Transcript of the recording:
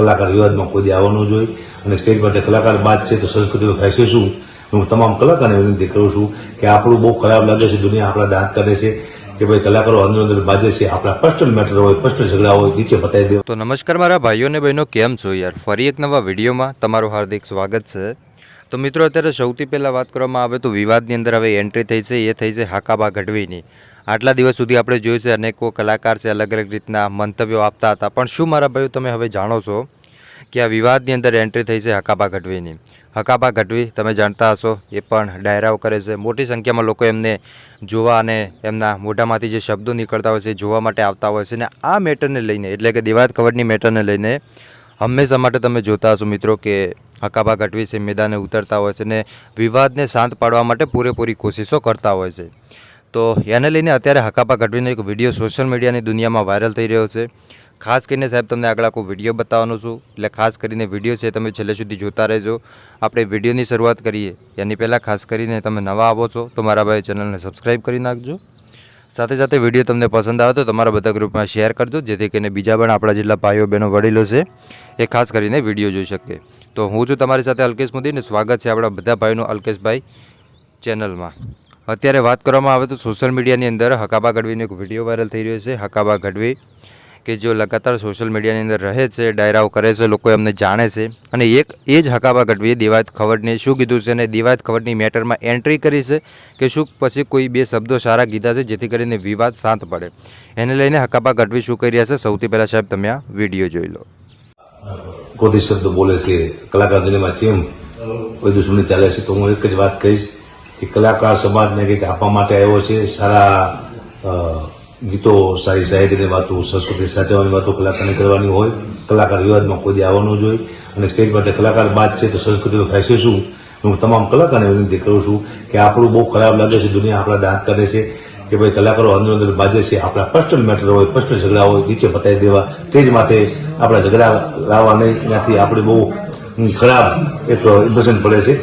કલાકાર વિવાદમાં કોઈ આવવાનું જોઈએ અને સ્ટેજ માટે કલાકાર બાદ છે તો સંસ્કૃતિનો ફેંસે શું? હું તમામ કલાકારને વિનંતી કરું છું કે આપણું બહુ ખરાબ લાગે છે, દુનિયા આપણા દાંત કરે છે, કે ભાઈ કલાકારો અંદર અંદર બાજે છે, આપણા પર્સનલ મેટર હોય પર્સનલ ઝઘડા હોય, નીચે બતાવી દે. તો નમસ્કાર મારા ભાઈઓ અને બહેનો, કેમ છો યાર? ફરી એક નવા વિડીયોમાં તમારું હાર્દિક સ્વાગત છે. તો મિત્રો, અત્યારે સૌથી પહેલાં વાત કરવામાં આવે તો વિવાદની અંદર હવે એન્ટ્રી થઈ છે, એ થઈ છે હાકાબા ગઢવીની. આટલા દિવસ સુધી આપણે જોયું છે અનેકો કલાકાર છે, અલગ અલગ રીતના મંતવ્યો આપતા હતા. પણ શું મારા ભાઈઓ તમે હવે જાણો છો કે આ વિવાદની અંદર એન્ટ્રી થઈ છે હકાબા ગઢવીની. હકાબા ગઢવી તમે જાણતા હશો, એ પણ ડાયરાઓ કરે છે. મોટી સંખ્યામાં લોકો એમને જોવા અને એમના મોઢામાંથી જે શબ્દો નીકળતા હોય છે જોવા માટે આવતા હોય છે અને આ મેટરને લઈને, એટલે કે દિવાદ કવરની મેટરને લઈને હંમેશા માટે તમે જોતા હશો મિત્રો કે હકાબા ગઢવી છે મેદાને ઉતરતા હોય છે અને વિવાદને શાંત પાડવા માટે પૂરેપૂરી કોશિશો કરતા હોય છે. તો એને લઈને અત્યારે હકાપા ગઢવીનો એક વીડિયો સોશિયલ મીડિયાની દુનિયામાં વાયરલ થઈ રહ્યો છે. ખાસ કરીને સાહેબ, તમને આગળ આખો વીડિયો બતાવવાનો છું. એટલે ખાસ કરીને વીડિયો છે, તમે છેલ્લે સુધી જોતા રહેજો. આપણે વિડીયોની શરૂઆત કરીએ. એની પહેલાં ખાસ કરીને તમે નવા આવો છો, તો મારા ભાઈ ચેનલને સબસ્ક્રાઈબ કરી નાખજો. સાથે સાથે વીડિયો તમને પસંદ આવે તો તમારા બધા ગ્રુપમાં શેર કરજો, જેથી કરીને બીજા પણ આપણા જેટલા ભાઈઓ, બહેનો, વડીલો છે, એ ખાસ કરીને વીડિયો જોઈ શકે. તો હું છું તમારી સાથે અલ્કેશ મોદી અને સ્વાગત છે આપણા બધા ભાઈનું અલ્કેશભાઈ ચેનલમાં. અત્યારે વાત કરવામાં આવે તો સોશિયલ મીડિયાની અંદર હકાબા ગઢવીનો એક વીડિયો વાયરલ થઈ રહ્યો છે. હકાબા ગઢવી કે જો લગાતાર સોશિયલ મીડિયાની અંદર રહે છે, ડાયરાઓ કરે છે, લોકો એમને જાણે છે અને એક, એ જ હકાબા ગઢવીએ દિવાયત ખવડને શું કીધું છે અને દિવાયત ખવડની મેટરમાં એન્ટ્રી કરી છે કે શું પછી કોઈ બે શબ્દો સારા કીધા છે જેથી કરીને વિવાદ શાંત પડે. એને લઈને હકાબા ગઢવી શું કરી રહ્યા છે? સૌથી પહેલાં સાહેબ તમે આ વીડિયો જોઈ લો. ખોટી શબ્દ બોલે છે. કલાકાર દિલ્હીમાં ચેમ? કોઈ દુશ્મની ચાલે છે તો હું એક જ વાત કહીશ. કે કલાકાર સમાજને કંઈક આપવા માટે આવ્યો છે. સારા ગીતો, સારી સાહિત્યની વાતો, સંસ્કૃતિ સાચવવાની વાતો કલાકારને કરવાની હોય. કલાકાર વિવાદમાં કોઈ આવવાનું જોઈએ અને સ્ટેજ માટે કલાકાર બાદ છે તો સંસ્કૃતિનો ફેંસે શું? હું તમામ કલાકારને વિનંતી કરું છું કે આપણું બહુ ખરાબ લાગે છે, દુનિયા આપણા દાંત કરે છે, કે ભાઈ કલાકારો અંદર અંદર બાજે છે, આપણા પર્સનલ મેટર હોય પર્સનલ ઝઘડા હોય, નીચે બતાવી દેવા, સ્ટેજ માથે આપણા ઝઘડા લાવવા નહીં. ત્યાંથી આપણે બહુ ખરાબ એક ઇમ્પ્રેશન પડે છે.